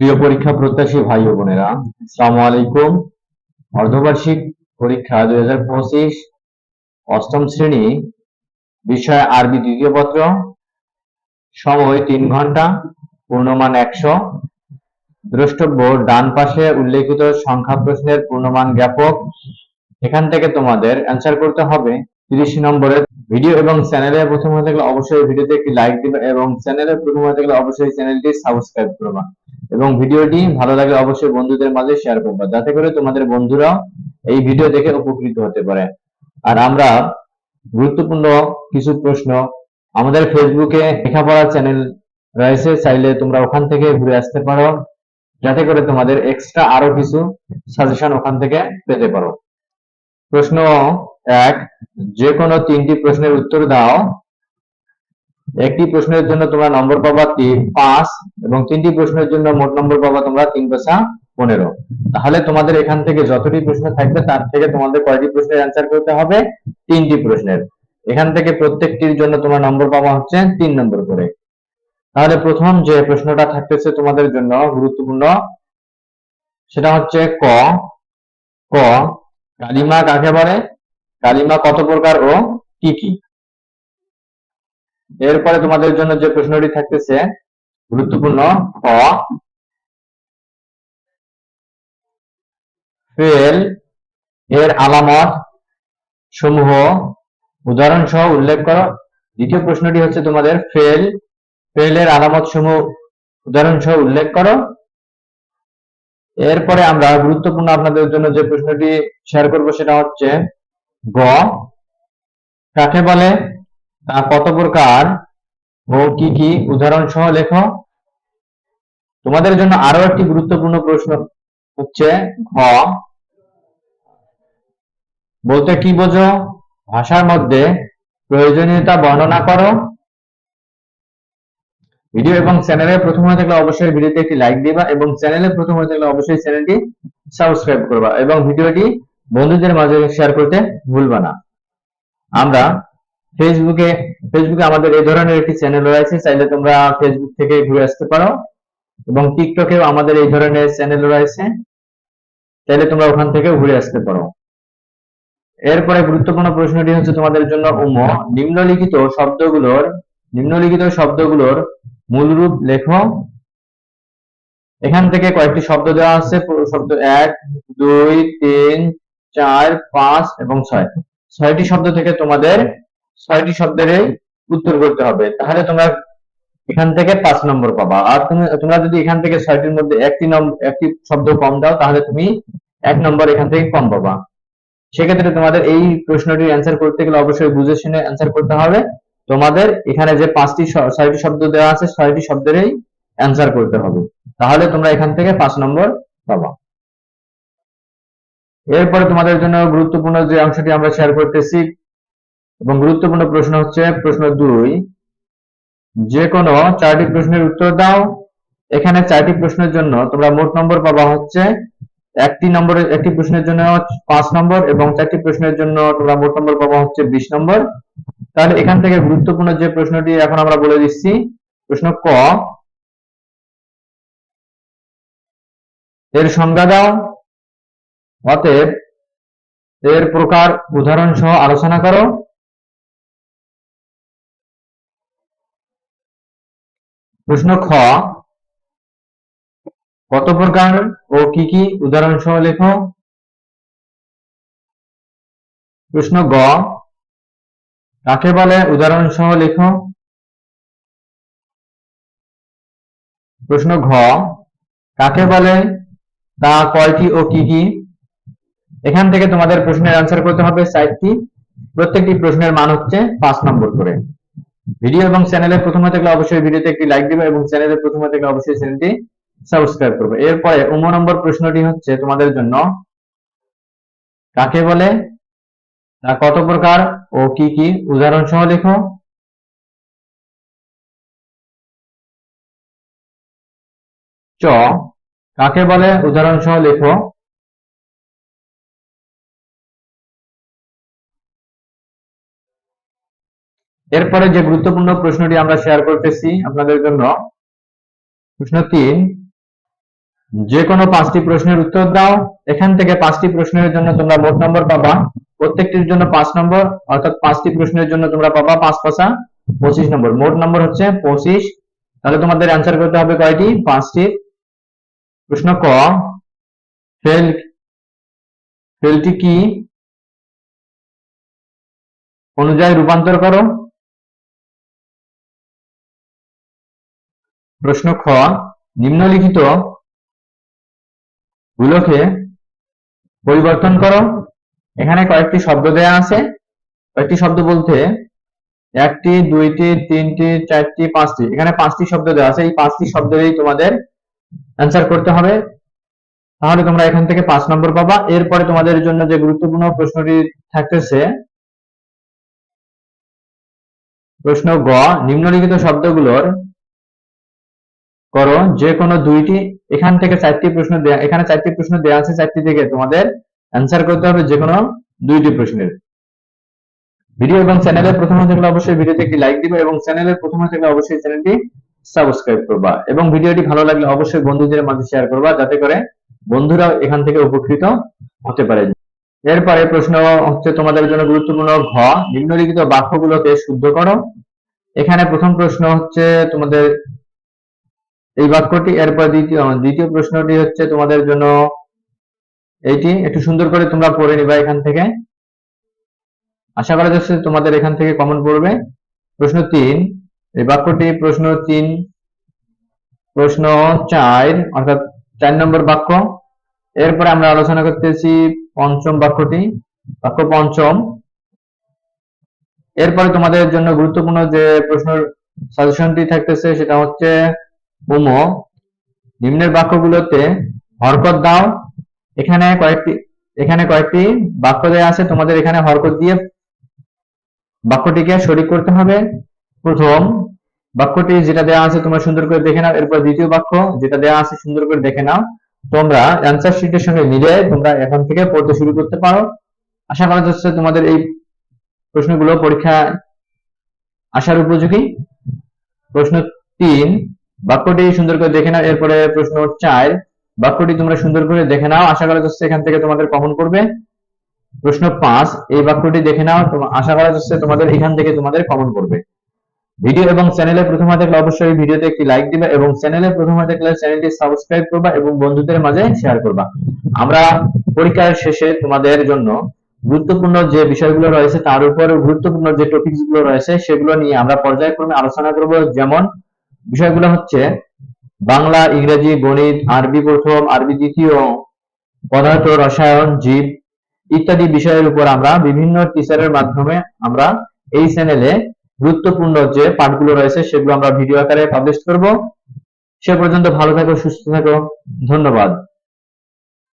প্রিয় পরীক্ষা প্রত্যাশী ভাই ও বোনেরা, আসসালামু আলাইকুম। অর্ধবার্ষিক পরীক্ষা দুই হাজার পঁচিশ অষ্টম শ্রেণি, বিষয় আরবি দ্বিতীয় পত্র, সময় তিন ঘণ্টা, পূর্ণমান একশো। দ্রষ্টব্য, ডান পাশে উল্লেখিত সংখ্যা প্রশ্নের পূর্ণমান জ্ঞাপক এখান থেকে তোমাদের অ্যান্সার করতে হবে। তিরিশ নম্বরের ভিডিও এবং চ্যানেলে প্রথম হতে গেলে অবশ্যই ভিডিওতে একটি লাইক দিবে এবং চ্যানেলে প্রথম হতে গেলে অবশ্যই চ্যানেলটি সাবস্ক্রাইব করবা। এবং ভিডিওটি ভালো লাগলে অবশ্যই বন্ধুদের মাঝে শেয়ার করবা। যাতে করে তোমাদের বন্ধুরা এই ভিডিও দেখে উপকৃত হতে পারে। আর আমরা গুরুত্বপূর্ণ কিছু প্রশ্ন, আমাদের ফেসবুকে লেখাপড়া চ্যানেল রয়েছে, চাইলে তোমরা ওখান থেকে ঘুরে আসতে পারো। যাতে করে তোমাদের এক্সট্রা আরও কিছু সাজেশন ওখান থেকে পেতে পারো। প্রশ্ন এক, যে কোনো তিনটি প্রশ্নের উত্তর দাও। একটি প্রশ্নের জন্য তোমরা নম্বর পাবা পাঁচ এবং তিনটি প্রশ্নের জন্য মোট নম্বর পাবা তোমরা তিন পেশা পনেরো। তাহলে তোমাদের এখান থেকে যতটি প্রশ্ন থাকবে তার থেকে তোমাদের কয়টি প্রশ্নের অ্যান্সার করতে হবে? তিনটি প্রশ্নের। এখান থেকে প্রত্যেকটির জন্য তোমার নম্বর পাওয়া হচ্ছে তিন নম্বর করে। তাহলে প্রথম যে প্রশ্নটা থাকতেছে তোমাদের জন্য গুরুত্বপূর্ণ, সেটা হচ্ছে ক ক, কালিমা কাকে বলে? কালিমা কত প্রকার ও কি কি? এরপরে তোমাদের জন্য যে প্রশ্নটি থাকতেছে, গুরুত্বপূর্ণ ফেল এর আলামত সমূহ উদাহরণ সহ উল্লেখ করো। দ্বিতীয় প্রশ্নটি হচ্ছে তোমাদের ফেল ফেল এর আলামত সমূহ উদাহরণ সহ উল্লেখ করো। এরপরে আমরা গুরুত্বপূর্ণ আপনাদের জন্য যে প্রশ্নটি শেয়ার করব সেটা হচ্ছে গ, কাকে বলে? তা কত প্রকার ও কি কি? উদাহরণ সহ লেখো। তোমাদের জন্য আরও একটি গুরুত্বপূর্ণ প্রশ্ন হচ্ছে ঘ। বলতে কি বোঝো? ভাষার মধ্যে প্রয়োজনীয়তা বর্ণনা করো। ভিডিও এবং চ্যানেলে প্রথম হয়ে থাকলে অবশ্যই ভিডিওতে একটি লাইক দিবা এবং চ্যানেলে প্রথম হয়ে থাকলে অবশ্যই চ্যানেলটি সাবস্ক্রাইব করবা এবং ভিডিওটি বন্ধুদের মাঝে শেয়ার করতে ভুলবা না। আমরা ফেসবুকে ফেসবুকে আমাদের এই ধরনের একটি চ্যানেল রয়েছে, চাইলে তোমরা ফেসবুক থেকে ঘুরে আসতে পারো। এবং টিকটকেও আমাদের এই ধরনের চ্যানেল রয়েছে, চাইলে তোমরা ওখান থেকে ঘুরে আসতে পারো। এরপরে গুরুত্বপূর্ণ প্রশ্নটি হচ্ছে তোমাদের জন্য উম, নিম্নলিখিত শব্দগুলোর নিম্নলিখিত শব্দগুলোর মূল রূপ লেখো। এখান থেকে কয়েকটি শব্দ দেওয়া আছে শব্দ এক, দুই, তিন, চার, পাঁচ এবং ছয়। ছয়টি শব্দ থেকে তোমাদের ছয়টি শব্দের উত্তর করতে হবে। তাহলে তোমরা এখান থেকে পাঁচ নম্বর পাবা। আর তুমি, তোমরা যদি এখান থেকে ছয়টির মধ্যে একটি একটি শব্দ কম দাও, তাহলে তুমি এক নম্বর এখান থেকে কম পাবা। সেক্ষেত্রে তোমাদের এই প্রশ্নটির অ্যান্সার করতে গেলে অবশ্যই বুঝে শুনে অ্যান্সার করতে হবে। তোমাদের এখানে যে পাঁচটি ছয়টি শব্দ দেওয়া আছে, ছয়টি শব্দেরই অ্যান্সার করতে হবে। তাহলে তোমরা এখান থেকে পাঁচ নম্বর পাবা। এরপরে তোমাদের জন্য গুরুত্বপূর্ণ যে অংশটি আমরা শেয়ার করতেছি এবং গুরুত্বপূর্ণ প্রশ্ন হচ্ছে প্রশ্ন দুই। যে কোনো চারটি প্রশ্নের উত্তর দাও। এখানে চারটি প্রশ্নের জন্য তোমরা মোট নম্বর পাবা হচ্ছে একটি নম্বরের, একটি প্রশ্নের জন্য পাঁচ নম্বর এবং চারটি প্রশ্নের জন্য তোমরা মোট নম্বর পাবা হচ্ছে বিশ নম্বর। তাহলে এখান থেকে গুরুত্বপূর্ণ যে প্রশ্নটি এখন আমরা বলে দিচ্ছি, প্রশ্ন ক। এর সংজ্ঞা দাও। অতএব এর প্রকার উদাহরণ সহ আলোচনা করো। প্রশ্ন খ, কত প্রকার ও কি কি উদাহরণ সহ লেখো? প্রশ্ন গ, কাকে বলে উদাহরণ সহ লেখো? প্রশ্ন ঘ, কাকে বলে তা কয়টি ও কি কি? এখান থেকে তোমাদের প্রশ্নের অ্যান্সার করতে হবে চারটি প্রত্যেকটি প্রশ্নের মান হচ্ছে পাঁচ নম্বর করে ভিডিও এবং চ্যানেলে প্রথম হতে গেলে অবশ্যই ভিডিওতে একটি লাইক দিবে এবং চ্যানেলে প্রথম হতে গেলে অবশ্যই চ্যানেলটি সাবস্ক্রাইব করবে। এরপরে উম নম্বর প্রশ্নটি হচ্ছে তোমাদের জন্য। কাকে বলে? তা কত প্রকার ও কি কি? উদাহরণ সহ লেখো। চ, কাকে বলে? উদাহরণ সহ লেখো। এরপরে যে গুরুত্বপূর্ণ প্রশ্নটি আমরা শেয়ার করতেছি আপনাদের জন্য, প্রশ্ন তিন, যে কোনো পাঁচটি প্রশ্নের উত্তর দাও। এখান থেকে পাঁচটি প্রশ্নের জন্য তোমরা মোট নম্বর পাবা। প্রত্যেকটির জন্য পাঁচ নম্বর, অর্থাৎ পাঁচটি প্রশ্নের জন্য তোমরা পাবা পাঁচ পাঁচা পঁচিশ নম্বর। মোট নম্বর হচ্ছে পঁচিশ। তাহলে তোমাদের অ্যান্সার করতে হবে কয়টি? পাঁচটি। প্রশ্ন ক ফেল ফেলটি কি? অনুযায়ী রূপান্তর করো। প্রশ্ন খ, নিম্নলিখিত গুলোকে পরিবর্তন করো। এখানে কয়েকটি শব্দ দেয়া আছে। কয়েকটি শব্দ বলতে একটি, দুইটি, তিনটি, চারটি, পাঁচটি। এখানে পাঁচটি শব্দ দেওয়া আছে। এই পাঁচটি শব্দেরই তোমাদের অ্যান্সার করতে হবে। তাহলে তোমরা এখান থেকে পাঁচ নম্বর পাবা। এরপরে তোমাদের জন্য যে গুরুত্বপূর্ণ প্রশ্নটি থাকতেছে, প্রশ্ন গ, নিম্নলিখিত শব্দগুলোর করো যে কোনো দুইটি, এখান থেকে চারটি প্রশ্ন দেয়া, এখানে চারটি প্রশ্ন দেওয়া আছে, চারটি থেকে তোমাদের অ্যান্সার করতে হবে যে কোনো দুইটি প্রশ্নের। ভিডিও এবং চ্যানেলের প্রথম থাকলে অবশ্যই ভিডিওতে একটি লাইক দিবে এবং চ্যানেলের প্রথম থাকলে অবশ্যই চ্যানেলটি সাবস্ক্রাইব করবা এবং ভিডিওটি ভালো লাগলে অবশ্যই বন্ধুদের মাঝে শেয়ার করবা যাতে করে বন্ধুরাও এখান থেকে উপকৃত হতে পারে। এরপরে প্রশ্ন হচ্ছে তোমাদের জন্য গুরুত্বপূর্ণ ঘ, নিম্নলিখিত বাক্যগুলোকে শুদ্ধ করো। এখানে প্রথম প্রশ্ন হচ্ছে তোমাদের এই বাক্যটি এরপর দ্বিতীয় দ্বিতীয় প্রশ্নটি হচ্ছে তোমাদের জন্য এইটি। একটু সুন্দর করে তোমরা পড়ে নিবা এখান থেকে। আশা করা যাচ্ছে তোমাদের এখান থেকে কমন পড়বে। প্রশ্ন তিন, এই বাক্যটি প্রশ্ন তিন, প্রশ্ন চার, অর্থাৎ চার নম্বর বাক্য। এরপরে আমরা আলোচনা করতেছি পঞ্চম বাক্যটি, বাক্য পঞ্চম। এরপরে তোমাদের জন্য গুরুত্বপূর্ণ যে প্রশ্ন সাজেশনটি থাকতেছে সেটা হচ্ছে মোমো, নিম্নের বাক্যগুলোতে হরকত দাও। এখানে কয়েকটি এখানে কয়েকটি বাক্য দেওয়া আছে। তোমাদের এখানে হরকত দিয়ে বাক্যটিকে শরিক করতে হবে। প্রথম বাক্যটি যেটা দেওয়া আছে, তোমরা সুন্দর করে দেখে নাও। এরপর দ্বিতীয় বাক্য যেটা দেওয়া আছে, সুন্দর করে দেখে নাও। তোমরা অ্যান্সার শিটের সঙ্গে মিলে তোমরা এখন থেকে পড়তে শুরু করতে পারো। আশা করা যাচ্ছে তোমাদের এই প্রশ্নগুলো পরীক্ষা আসার উপযোগী। প্রশ্ন তিন বাক্যটি সুন্দর করে দেখে নাও, এরপরে প্রশ্ন চার বাক্যটি তোমরা সুন্দর করে দেখে নাও, আশা করা যাচ্ছে এখান থেকে তোমাদের কমন করবে প্রশ্ন পাঁচ, এই বাক্যটি দেখে নাও আশা করা যাচ্ছে তোমাদের এখান থেকে তোমাদের কমন করবে ভিডিও এবং চ্যানেলে প্রথম থাকলে অবশ্যই ভিডিওতে একটি লাইক দিবে এবং চ্যানেলে প্রথম থাকলে চ্যানেলটি সাবস্ক্রাইব করবা এবং বন্ধুদের মাঝে শেয়ার করবা। আমরা পরীক্ষার শেষে তোমাদের জন্য গুরুত্বপূর্ণ যে বিষয়গুলো রয়েছে তার উপর গুরুত্বপূর্ণ যে টপিকসগুলো রয়েছে সেগুলো নিয়ে আমরা পর্যায়ক্রমে আলোচনা করব। যেমন বিষয়গুলো হচ্ছে বাংলা, ইংরেজি, গণিত, আরবি প্রথম, আরবি দ্বিতীয়, পদার্থ, রসায়ন, জীব ইত্যাদি বিষয়ের উপর আমরা বিভিন্ন টিচারের মাধ্যমে আমরা এই চ্যানেলে গুরুত্বপূর্ণ যে পাঠগুলো রয়েছে সেগুলো আমরা ভিডিও আকারে পাবলিশ করব। সে পর্যন্ত ভালো থাকো, সুস্থ থাকো। ধন্যবাদ।